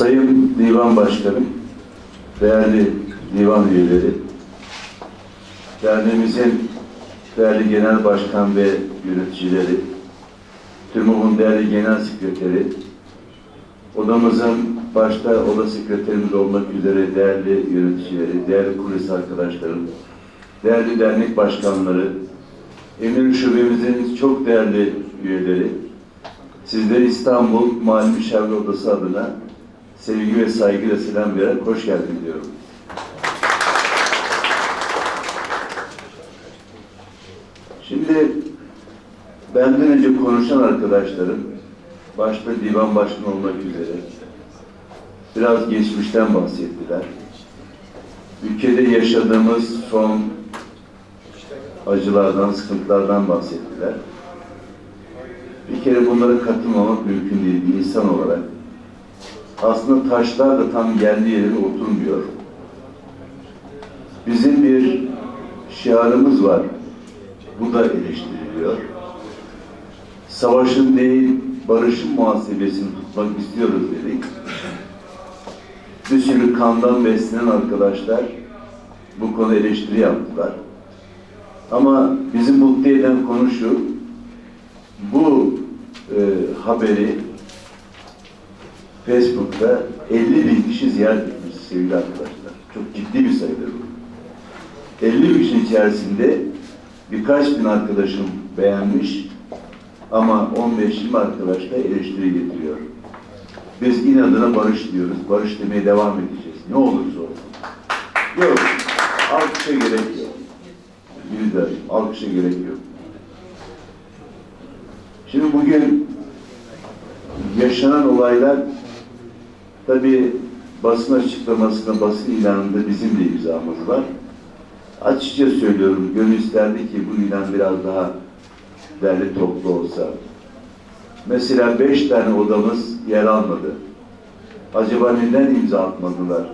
Sayın Divan Başkanım, değerli divan üyeleri, derneğimizin değerli genel başkan ve yöneticileri, TÜRMOB'un değerli genel sekreteri, odamızın başta oda sekreterimiz olmak üzere değerli yöneticileri, değerli kulis arkadaşlarım, değerli dernek başkanları, Emir Şubemizin çok değerli üyeleri, sizleri İstanbul Mali Müşavir Odası adına sevgi ve saygıyla selam vererek hoş geldin diyorum. Şimdi benden önce konuşan arkadaşlarım, başta divan başkanı olmak üzere biraz geçmişten bahsettiler. Ülkede yaşadığımız son acılardan, sıkıntılardan bahsettiler. Bir kere bunlara katılmamak mümkün değil bir insan olarak. Aslında taşlar da tam yerli yerine oturmuyor. Bizim bir şiarımız var. Bu da eleştiriliyor. Savaşın değil, barışın muhasebesini tutmak istiyoruz dedik. Bir sürü kandan beslenen arkadaşlar bu konu eleştiri yaptılar. Ama bizi mutlu eden konu şu, bu e, haberi Facebook'ta 50 bin kişi ziyaret etmiş sevgili arkadaşlar. Çok ciddi bir sayıdır bu. 50 bin kişi içerisinde birkaç bin arkadaşım beğenmiş ama 15-20 arkadaş da eleştiri getiriyor. Biz inadına barış diyoruz. Barış demeye devam edeceğiz. Ne olursa olsun. Yok. Alkışa gerek yok. De alkışa gerek yok. Şimdi bugün yaşanan olaylar tabi basın açıklamasında, basın ilanında bizim de imzamız var. Açıkça söylüyorum, gönül isterdi ki bu ilan biraz daha derli toplu olsa. Mesela beş tane odamız yer almadı. Acaba neden imza atmadılar?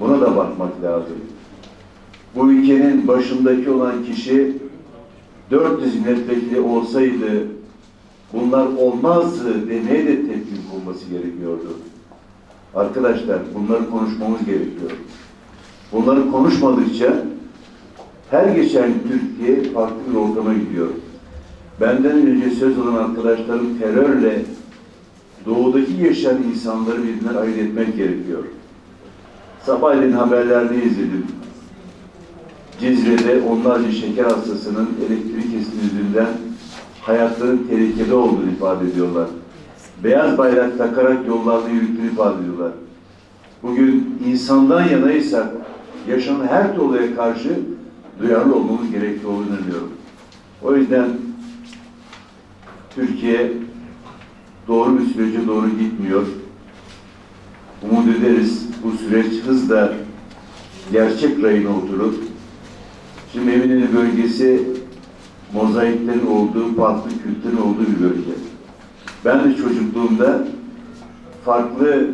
Buna da bakmak lazım. Bu ülkenin başındaki olan kişi 400 milletvekili olsaydı bunlar olmazdı demeye de tepki olması gerekiyordu. Arkadaşlar bunları konuşmamız gerekiyor. Bunları konuşmadıkça her geçen Türkiye farklı bir ortama gidiyor. Benden önce söz olan arkadaşlarım terörle doğudaki yaşayan insanları birbirinden ayırt etmek gerekiyor. Sabahleyin haberlerde izledim. Cizre'de onlarca şeker hastasının elektrik kesimi yüzünden hayatların tehlikede olduğunu ifade ediyorlar. Beyaz bayrak takarak yollarda yürüttüğünü ifade. Bugün insandan yanaysak yaşanan her olaya karşı duyarlı olmamız gerektiği olduğunu inanıyorum. O yüzden Türkiye doğru bir sürece doğru gitmiyor. Umut ederiz bu süreç hızla gerçek rayına oturur. Şimdi Eminönü bölgesi mozaiklerin olduğu, farklı kültürün olduğu bir bölge. Ben de çocukluğumda farklı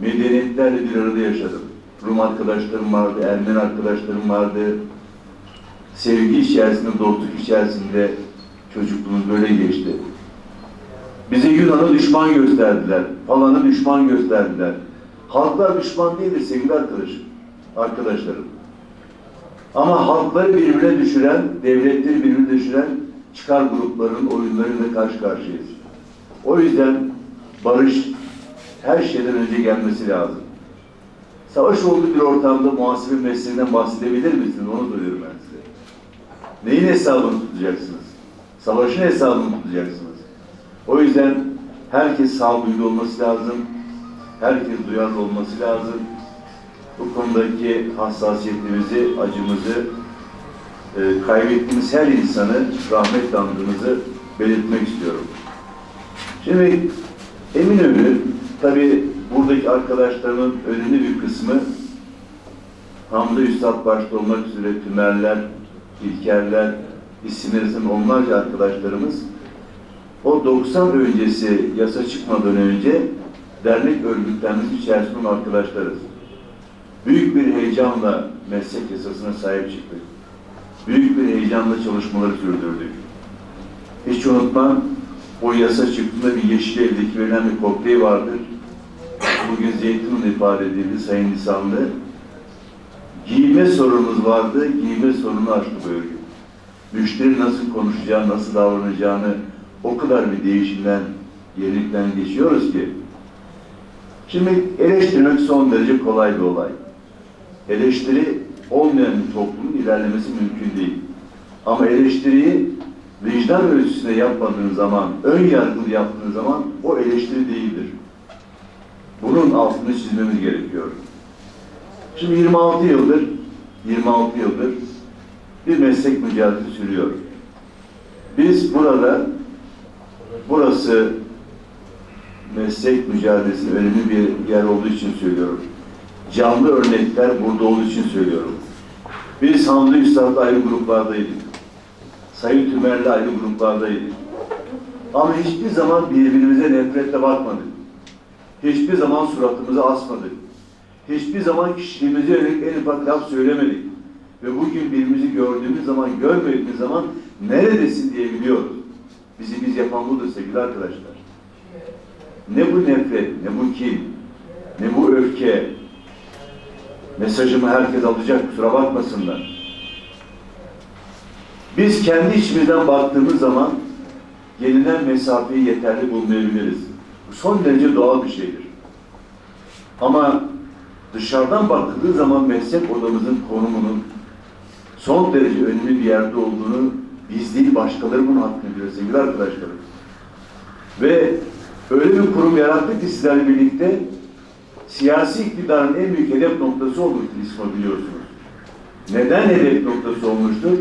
medeniyetlerle bir arada yaşadım. Rum arkadaşlarım vardı, Ermeni arkadaşlarım vardı. Sevgi içerisinde, dostluk içerisinde çocukluğumuz böyle geçti. Bize Yunan'ı düşman gösterdiler, falanı düşman gösterdiler. Halklar düşman değildir sevgili arkadaşım, arkadaşlarım. Ama halkları birbirine düşüren, devletleri birbirine düşüren çıkar grupların oyunlarıyla karşı karşıyayız. O yüzden barış her şeyden önce gelmesi lazım. Savaş olduğu bir ortamda muhasebe mesleğinden bahsedebilir misiniz? Onu soruyorum ben size. Neyin hesabını tutacaksınız? Savaşın hesabını tutacaksınız. O yüzden herkes sağduyulu olması lazım. Herkes duyarlı olması lazım. Bu konudaki hassasiyetimizi, acımızı, e, kaybettiğimiz her insanı rahmetle andığımızı belirtmek istiyorum. Şimdi Eminönü, tabi buradaki arkadaşlarımın önemli bir kısmı Hamdi Üstad başta olmak üzere Tümerler, İlkerler, isimlerimizin onlarca arkadaşlarımız o 90 öncesi yasa çıkmadan önce dernek örgütlenmesi içerisinde arkadaşlarız. Büyük bir heyecanla meslek yasasına sahip çıktık. Büyük bir heyecanla çalışmaları sürdürdük. Hiç unutmam, o yasa çıktığında bir Yeşilev'deki verilen bir kokteyl vardır. bugün Zeytin'in ifade edildi Sayın Lisanlı. Giyme sorunumuz vardı, giyme sorunu aştı bu örgüt. Müşteri nasıl konuşacağını, nasıl davranacağını o kadar bir değişimden, yenilikten geçiyoruz ki. Şimdi eleştirmek son derece kolay bir olay. Eleştiri olmayan bir toplumun ilerlemesi mümkün değil. Ama eleştiriyi vicdan ölçüsünde yapmadığın zaman, ön yargılı yaptığın zaman o eleştiri değildir. Bunun altını çizmemiz gerekiyor. Şimdi 26 yıldır, 26 yıldır bir meslek mücadelesi sürüyor. Biz burada, burası meslek mücadelesinin önemli bir yer olduğu için söylüyorum. Canlı örnekler burada olduğu için söylüyorum. Biz Hamdi Üstad'la ayrı gruplardaydık. Sayın Tümer'le ayrı gruplardaydık. Ama hiçbir zaman birbirimize nefretle bakmadık. Hiçbir zaman suratımızı asmadık. Hiçbir zaman kişiliğimize yönelik en ufak laf söylemedik. Ve bugün birbirimizi gördüğümüz zaman, görmediğimiz zaman neredesin diye biliyoruz. Bizi biz yapan budur sevgili arkadaşlar. Ne bu nefret, ne bu kin, ne bu öfke. Mesajımı herkes alacak, kusura bakmasınlar. Biz kendi içimizden baktığımız zaman gelinen mesafeyi yeterli bulmayabiliriz. Bu son derece doğal bir şeydir. Ama dışarıdan bakıldığı zaman meslek odamızın konumunun son derece önemli bir yerde olduğunu biz değil başkaları bunu hakkını biliyor sevgili arkadaşlarım. Ve öyle bir kurum yarattık ki sizlerle birlikte siyasi iktidarın en büyük hedef noktası oldu İsmail biliyorsunuz. Neden hedef noktası olmuştur?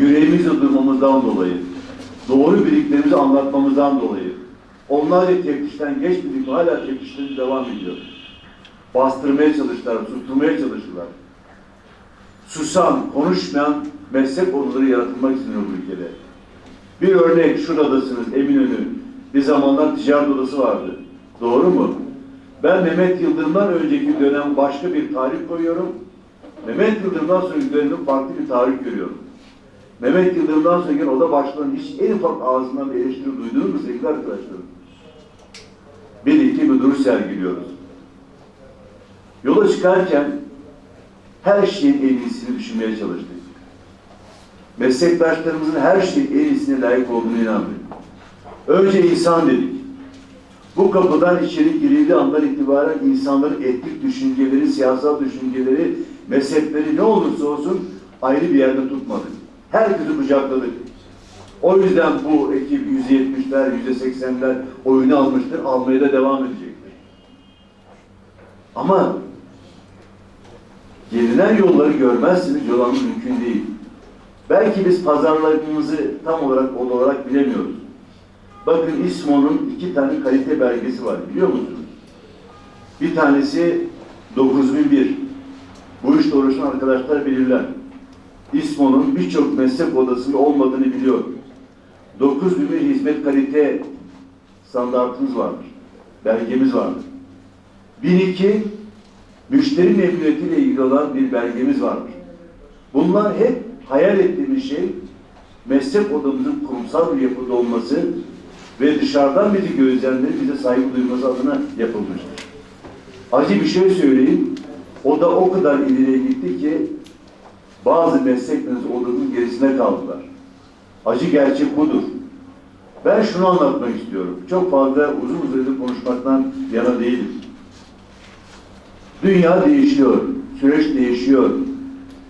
Yüreğimizle durmamızdan dolayı, doğru bildiklerimizi anlatmamızdan dolayı, onlarca teftişten geçmedik, hala teftişlerimiz devam ediyor. Bastırmaya çalıştılar, susturmaya çalıştılar. Susan, konuşmayan meslek odaları yaratılmak isteniyor bu ülkede. Bir örnek, şuradasınız, Eminönü. Bir zamanlar ticaret odası vardı. Doğru mu? Ben Mehmet Yıldırım'dan önceki dönem başka bir tarih koyuyorum. Mehmet Yıldırım'dan sonraki dönemde farklı bir tarih görüyorum. Mehmet Yıldırım'dan sonraki oda başkanının hiç en ufak ağzından bir eleştiri duydunuz mu sevgili arkadaşlarım? Birlikte bir duruş sergiliyoruz. Yola çıkarken her şeyin en iyisini düşünmeye çalıştık. Meslektaşlarımızın her şeyin en iyisine layık olduğunu inandık. Önce insan dedik. Bu kapıdan içeri girildiği andan itibaren insanların etnik düşünceleri, siyasal düşünceleri, mezhepleri ne olursa olsun ayrı bir yerde tutmadık. Herkesi kucakladık. O yüzden bu ekip %70'ler, %80'ler oyunu almıştır, almaya da devam edecektir. Ama gelinen yolları görmezseniz yol mümkün değil. Belki biz pazarlarımızı tam olarak oda olarak bilemiyoruz. Bakın İSMO'nun iki tane kalite belgesi var biliyor musunuz? Bir tanesi 9001. Bu işte uğraşan arkadaşlar bilirler. İSMO'nun birçok meslek odasında olmadığını biliyor. 9001 hizmet kalite standartımız vardır. Belgemiz vardır. 1002 müşteri memnuniyetiyle ilgili olan bir belgemiz vardır. Bunlar hep hayal ettiğimiz şey meslek odamızın kurumsal bir yapıda olması ve dışarıdan bizi gözlemleri bize saygı duyması adına yapılmıştır. Acı bir şey söyleyeyim. O da o kadar ileriye gitti ki bazı meslek odanın gerisine kaldılar. Acı gerçek budur. Ben şunu anlatmak istiyorum. Çok fazla uzun uzun konuşmaktan yana değilim. Dünya değişiyor. Süreç değişiyor.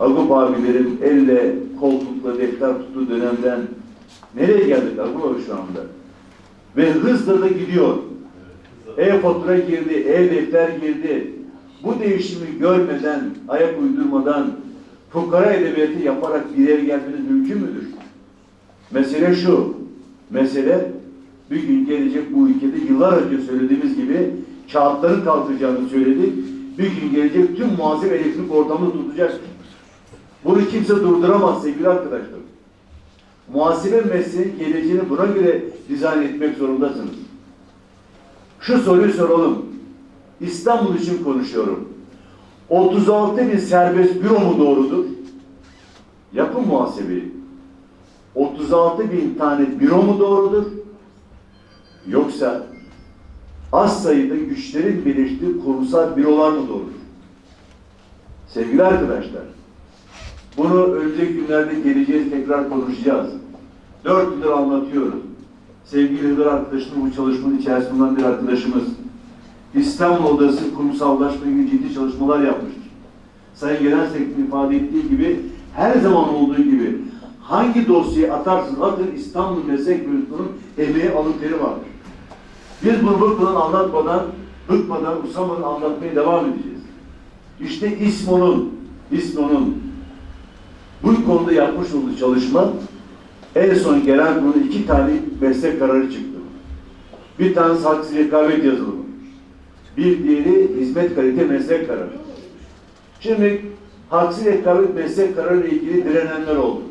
Agup abilerin elle koltukla defter tuttuğu dönemden nereye geldik Agup abi şu anda? Ve hızla da gidiyor. E-fatura girdi, e-defter girdi. Bu değişimi görmeden, ayak uydurmadan, fukara edebiyatı yaparak bir yere gelmeniz mümkün müdür? Mesele şu, mesele bir gün gelecek bu ülkede yıllar önce söylediğimiz gibi kağıtların kalkacağını söyledik. Bir gün gelecek tüm muhasebe elektrik ortamını tutacak. Bunu kimse durduramaz sevgili arkadaşlar. Muhasebe mesleğinin geleceğini buna göre dizayn etmek zorundasınız. Şu soruyu soralım. İstanbul için konuşuyorum. 36 bin serbest büro mu doğrudur? Yapın muhasebeyi. 36 bin tane büro mu doğrudur? Yoksa az sayıda güçlerin birleştiği kurumsal bürolar mı doğru? Sevgili arkadaşlar, bunu önümüzdeki günlerde geleceğiz, tekrar konuşacağız. Dört yıldır anlatıyoruz. Sevgili Hıdır arkadaşımız bu çalışmanın içerisinde bulunan bir arkadaşımız. İstanbul Odası kurumsallaşma ilgili ciddi çalışmalar yapmıştır. Sayın Genel Sekreterin ifade ettiği gibi her zaman olduğu gibi hangi dosyayı atarsın atın İstanbul Meslek Bürosu'nun emeği alın teri vardır. Biz bunu bıkmadan anlatmadan, bıkmadan, usamadan anlatmaya devam edeceğiz. İşte İSMO'nun, İSMO'nun bu konuda yapmış olduğu çalışma en son gelen bunun iki tane meslek kararı çıktı. Bir tanesi haksız rekabet yazılımı. Bir diğeri hizmet kalite meslek kararı. Şimdi haksız rekabet meslek kararı ile ilgili direnenler oldu.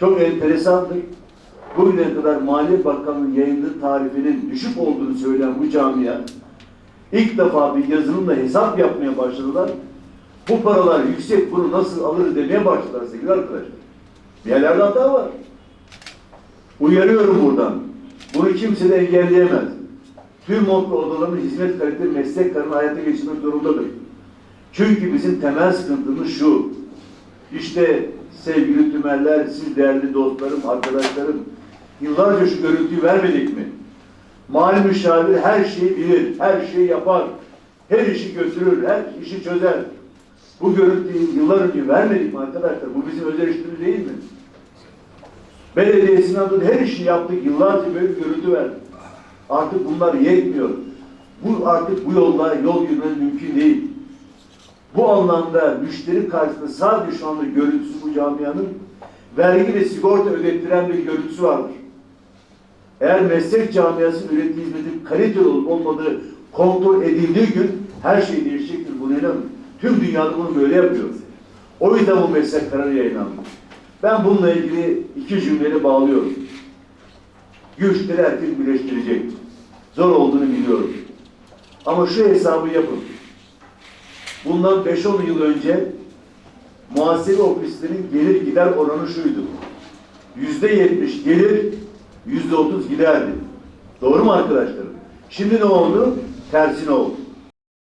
Çok enteresandır. Bugüne kadar Maliye Bakanlığı yayınladığı tarifinin düşük olduğunu söyleyen bu camia ilk defa bir yazılımla hesap yapmaya başladılar. Bu paralar yüksek bunu nasıl alırız demeye başladılar sevgili arkadaşlar. Bir yerlerde hata var. Uyarıyorum buradan. Bunu kimse de engelleyemez. Tüm mutlu odaların hizmet kalite meslek kararını hayata geçirmek zorundadır. Çünkü bizim temel sıkıntımız şu. İşte sevgili tümeller, siz değerli dostlarım, arkadaşlarım, yıllarca şu görüntüyü vermedik mi? Mali müşavir her şeyi bilir, her şeyi yapar, her işi götürür, her işi çözer. Bu görüntüyü yıllar önce vermedik mi arkadaşlar? Bu bizim özel işimiz değil mi? Belediyesinden tut her işi yaptık, yıllarca böyle bir görüntü verdik. Artık bunlar yetmiyor. Bu artık bu yolda yol yürümen mümkün değil. Bu anlamda müşteri karşısında sadece şu anda görüntüsü bu camianın vergi ve sigorta ödettiren bir görüntüsü vardır. Eğer meslek camiasının ürettiği hizmetin kaliteli olup olmadığı kontrol edildiği gün her şey değişecektir. Bunu inanın. Tüm dünyada bunu böyle yapıyor. O yüzden bu meslek kararı yayınlandı. Ben bununla ilgili iki cümleyle bağlıyorum. Güçleri herkes birleştirecek. Zor olduğunu biliyorum. Ama şu hesabı yapın. Bundan 5-10 yıl önce muhasebe ofislerinin gelir gider oranı şuydu. Yüzde yetmiş gelir, yüzde otuz giderdi. Doğru mu arkadaşlarım? Şimdi ne oldu? Tersine oldu.